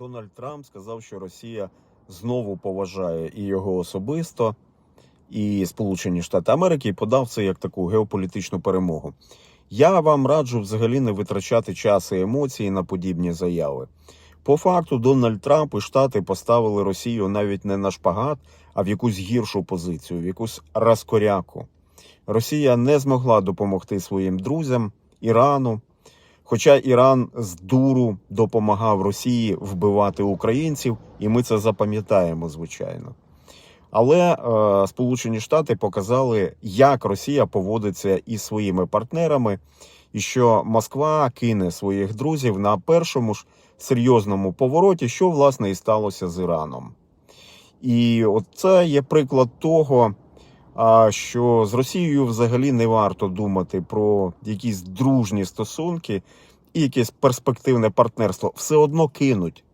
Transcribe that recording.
Дональд Трамп сказав, що Росія знову поважає і його особисто, і Сполучені Штати Америки, і подав це як таку геополітичну перемогу. Я вам раджу взагалі не витрачати час і емоції на подібні заяви. По факту, Дональд Трамп і Штати поставили Росію навіть не на шпагат, а в якусь гіршу позицію, в якусь розкоряку. Росія не змогла допомогти своїм друзям Ірану. Хоча Іран з дуру допомагав Росії вбивати українців, і ми це запам'ятаємо, звичайно. Але е, Сполучені Штати показали, як Росія поводиться із своїми партнерами, і що Москва кине своїх друзів на першому ж серйозному повороті, що власне і сталося з Іраном. І от це є приклад того, а, що з Росією взагалі не варто думати про якісь дружні стосунки і якесь перспективне партнерство. Все одно кинуть.